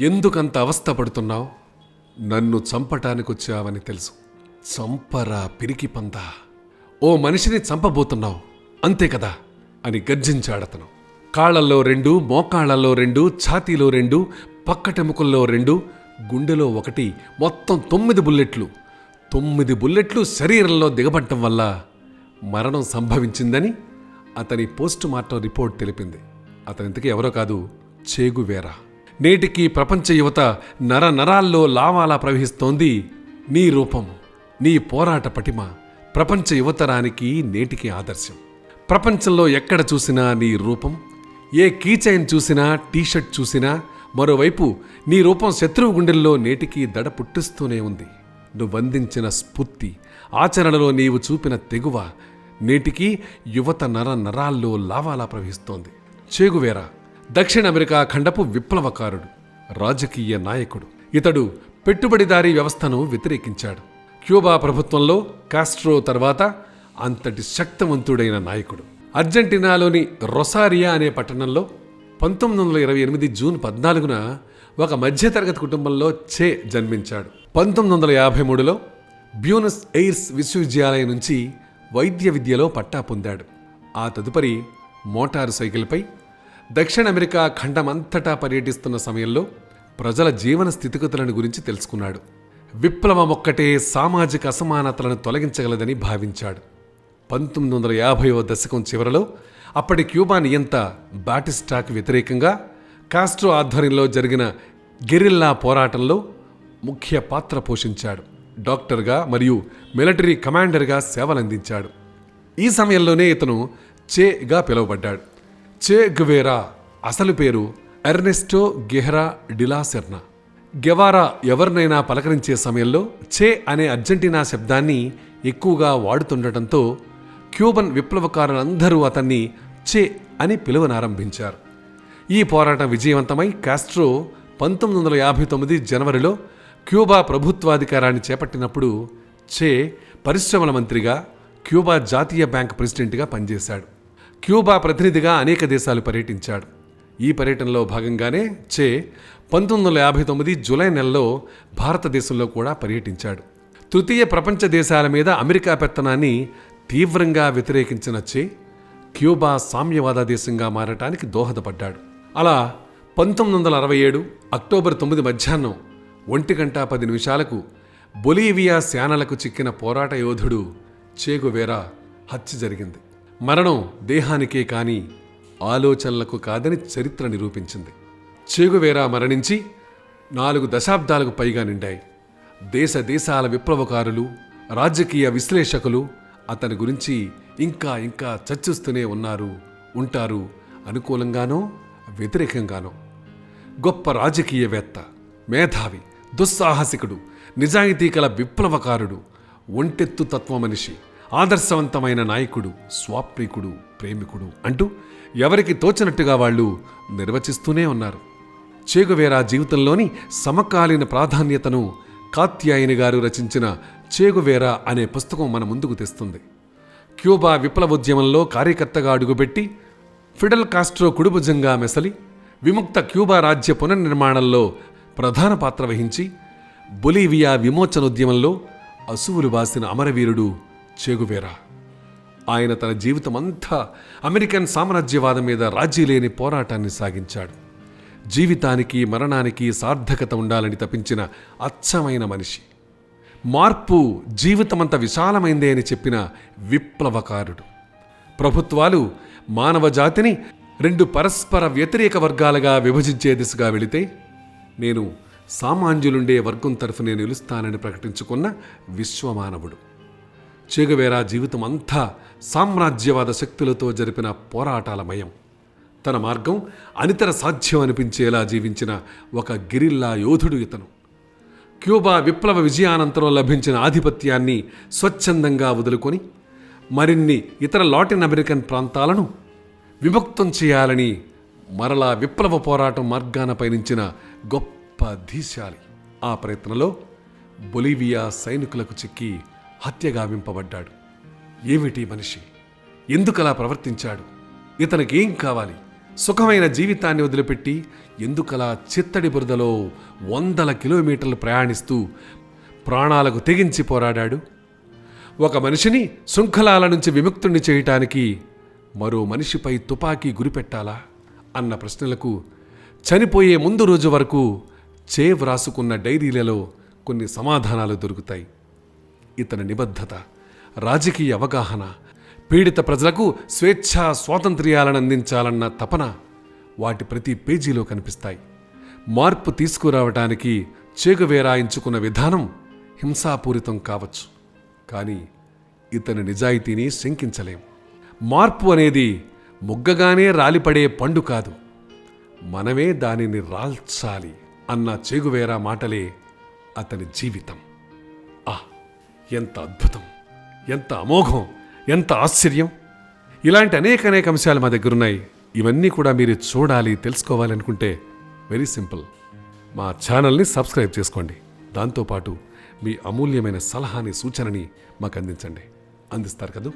ఎందుకంత అవస్థపడుతున్నావు? నన్ను చంపటానికి వచ్చావని తెలుసు. చంపరా పిరికి పంద. ఓ మనిషిని చంపబోతున్నావు. అంతే కదా? అని గర్జించాడతను. కాళ్ళల్లో రెండు మోకాళ్ళలో రెండు ఛాతీలో రెండు పక్కటెముకల్లో రెండు గుండెలో ఒకటి మొత్తం తొమ్మిది బుల్లెట్లు. తొమ్మిది బుల్లెట్లు శరీరంలో దిగబడటం వల్ల మరణం సంభవించిందని అతని పోస్టుమార్టం రిపోర్ట్ తెలిపింది. అతనింతకీ ఎవరో కాదు చేగువేరా నేటికి ప్రపంచ యువత నర నరాల్లో లావాలా ప్రవహిస్తోంది నీ రూపం నీ పోరాట పటిమ. ప్రపంచ యువతరానికి నేటికి ఆదర్శం. ప్రపంచంలో ఎక్కడ చూసినా నీ రూపం ఏ కీచైన్ చూసినా టీషర్ట్ చూసినా మరోవైపు నీ రూపం శత్రువు గుండెల్లో నేటికి దడ పుట్టిస్తూనే ఉంది. నువ్వందించిన స్ఫూర్తి ఆచరణలో నీవు చూపిన తెగువ నేటికి యువత నర నరాల్లో లావాలా ప్రవహిస్తోంది. చేగువేరా దక్షిణ అమెరికా ఖండపు విప్లవకారుడు రాజకీయ నాయకుడు. ఇతడు పెట్టుబడిదారీ వ్యవస్థను వ్యతిరేకించాడు. క్యూబా ప్రభుత్వంలో కాస్ట్రో తర్వాత అంతటి శక్తివంతుడైన నాయకుడు. అర్జెంటీనాలోని రొసారియా అనే పట్టణంలో పంతొమ్మిది వందల ఇరవై ఎనిమిది జూన్ పద్నాలుగున ఒక మధ్యతరగతి కుటుంబంలో చే జన్మించాడు. పంతొమ్మిది వందల యాభై మూడులో బ్యూనస్ ఎయిర్స్ విశ్వవిద్యాలయం నుంచి వైద్య విద్యలో పట్టా పొందాడు. ఆ తదుపరి మోటారు సైకిల్పై దక్షిణ అమెరికా ఖండమంతటా పర్యటిస్తున్న సమయంలో ప్రజల జీవన స్థితిగతులను గురించి తెలుసుకున్నాడు. విప్లవం ఒక్కటే సామాజిక అసమానతలను తొలగించగలదని భావించాడు. పంతొమ్మిది వందల యాభైవ దశకం చివరలో అప్పటి క్యూబా నియంత బాటిస్టాకు వ్యతిరేకంగా కాస్ట్రో ఆధ్వర్యంలో జరిగిన గెరిల్లా పోరాటంలో ముఖ్య పాత్ర పోషించాడు. డాక్టర్గా మరియు మిలిటరీ కమాండర్గా సేవలందించాడు. ఈ సమయంలోనే ఇతను చేగా పిలువబడ్డాడు. చే గువేరా అసలు పేరు ఎర్నెస్టో గెహ్రా డిలాసెర్నా గెవారా ఎవరినైనా పలకరించే సమయంలో చే అనే అర్జెంటీనా శబ్దాన్ని ఎక్కువగా వాడుతుండటంతో క్యూబన్ విప్లవకారులందరూ అతన్ని చే అని పిలువనారంభించారు. ఈ పోరాటం విజయవంతమై కాస్ట్రో పంతొమ్మిది వందల యాభై తొమ్మిది జనవరిలో క్యూబా ప్రభుత్వాధికారాన్ని చేపట్టినప్పుడు చే పరిశ్రమల మంత్రిగా క్యూబా జాతీయ బ్యాంక్ ప్రెసిడెంట్గా పనిచేశాడు. క్యూబా ప్రతినిధిగా అనేక దేశాలు పర్యటించాడు. ఈ పర్యటనలో భాగంగానే చే పంతొమ్మిది వందల యాభై తొమ్మిది జూలై నెలలో భారతదేశంలో కూడా పర్యటించాడు. తృతీయ ప్రపంచ దేశాల మీద అమెరికా పెత్తనాన్ని తీవ్రంగా వ్యతిరేకించిన చే క్యూబా సామ్యవాద దేశంగా మారటానికి దోహదపడ్డాడు. అలా పంతొమ్మిది వందల అరవై ఏడు అక్టోబర్ తొమ్మిది మధ్యాహ్నం ఒంటి గంట పది నిమిషాలకు బొలీవియా శానలకు చిక్కిన పోరాట యోధుడు చేగువేరా హత్య జరిగింది. మరణం దేహానికే కాని ఆలోచనలకు కాదని చరిత్ర నిరూపించింది. చేగువేరా మరణించి నాలుగు దశాబ్దాలకు పైగా నిండాయి. దేశ దేశాల విప్లవకారులు రాజకీయ విశ్లేషకులు అతని గురించి ఇంకా ఇంకా చర్చిస్తూనే ఉన్నారు ఉంటారు అనుకూలంగానో వ్యతిరేకంగానో. గొప్ప రాజకీయవేత్త మేధావి దుస్సాహసికుడు నిజాయితీ కల విప్లవకారుడు ఒంటెత్తు తత్వ మనిషి ఆదర్శవంతమైన నాయకుడు స్వాప్రీకుడు ప్రేమికుడు అంటూ ఎవరికి తోచినట్టుగా వాళ్ళు నిర్వచిస్తూనే ఉన్నారు. చేగువేరా జీవితంలోని సమకాలీన ప్రాధాన్యతను కాత్యాయని గారు రచించిన చేగువేరా అనే పుస్తకం మన ముందుకు తెస్తుంది. క్యూబా విప్లవోద్యమంలో కార్యకర్తగా అడుగుపెట్టి ఫిడల్ కాస్ట్రో కుడుభుజంగా మెసలి విముక్త క్యూబా రాజ్య పునర్నిర్మాణంలో ప్రధాన పాత్ర వహించి బొలీవియా విమోచనోద్యమంలో అసువులు బాసిన అమరవీరుడు చేగువేరా. ఆయన తన జీవితమంతా అమెరికన్ సామ్రాజ్యవాదం మీద రాజీ లేని పోరాటాన్ని సాగించాడు. జీవితానికి మరణానికి సార్థకత ఉండాలని తపించిన అచ్చమైన మనిషి. మార్పు జీవితమంత విశాలమైందే అని చెప్పిన విప్లవకారుడు. ప్రభుత్వాలు మానవ జాతిని రెండు పరస్పర వ్యతిరేక వర్గాలుగా విభజించే దిశగా వెళితే నేను సామాన్యులుండే వర్గం తరఫునే నిలుస్తానని ప్రకటించుకున్న విశ్వమానవుడు. చేగవేరా జీవితం అంతా సామ్రాజ్యవాద శక్తులతో జరిపిన పోరాటాలమయం తన మార్గం అనితర సాధ్యం అనిపించేలా జీవించిన ఒక గిరిల్లా యోధుడు ఇతను. క్యూబా విప్లవ విజయానంతరం లభించిన ఆధిపత్యాన్ని స్వచ్ఛందంగా వదులుకొని మరిన్ని ఇతర లాటిన్ అమెరికన్ ప్రాంతాలను విముక్తం చేయాలని మరలా విప్లవ పోరాటం మార్గాన పయనించిన గొప్ప ధీశాలి. ఆ ప్రయత్నంలో బొలీవియా సైనికులకు చిక్కి హత్యగావింపబడ్డాడు ఏమిటి మనిషి? ఎందుకలా ప్రవర్తించాడు? ఇతనికి ఏం కావాలి? సుఖమైన జీవితాన్ని వదిలిపెట్టి ఎందుకలా చిత్తడి బురదలో వందల కిలోమీటర్లు ప్రయాణిస్తూ ప్రాణాలకు తెగించి పోరాడాడు? ఒక మనిషిని శృంఖలాల నుంచి విముక్తుణ్ణి చేయటానికి మరో మనిషిపై తుపాకీ గురిపెట్టాలా? అన్న ప్రశ్నలకు చనిపోయే ముందు రోజు వరకు చే వ్రాసుకున్న డైరీలలో కొన్ని సమాధానాలు దొరుకుతాయి. ఇతని నిబద్ధత రాజకీయ అవగాహన పీడిత ప్రజలకు స్వేచ్ఛా స్వాతంత్ర్యాలను అందించాలన్న తపన వాటి ప్రతి పేజీలో కనిపిస్తాయి. మార్పు తీసుకురావటానికి చేగువేరాయించుకున్న విధానం హింసాపూరితం కావచ్చు. కానీ ఇతని నిజాయితీని శంకించలేం. మార్పు అనేది ముగ్గగానే రాలిపడే పండు కాదు. మనమే దానిని రాల్చాలి అన్న చేగువేరా మాటలే అతని జీవితం. ఎంత అద్భుతం ఎంత అమోఘం ఎంత ఆశ్చర్యం. ఇలాంటి అనేక అనేక అంశాలు మా దగ్గర ఉన్నాయి ఇవన్నీ కూడా మీరు చూడాలి తెలుసుకోవాలనుకుంటే వెరీ సింపుల్. మా ఛానల్ని సబ్స్క్రైబ్ చేసుకోండి. దాంతోపాటు మీ అమూల్యమైన సలహాని సూచనని మాకు అందించండి. అందిస్తారు కదా?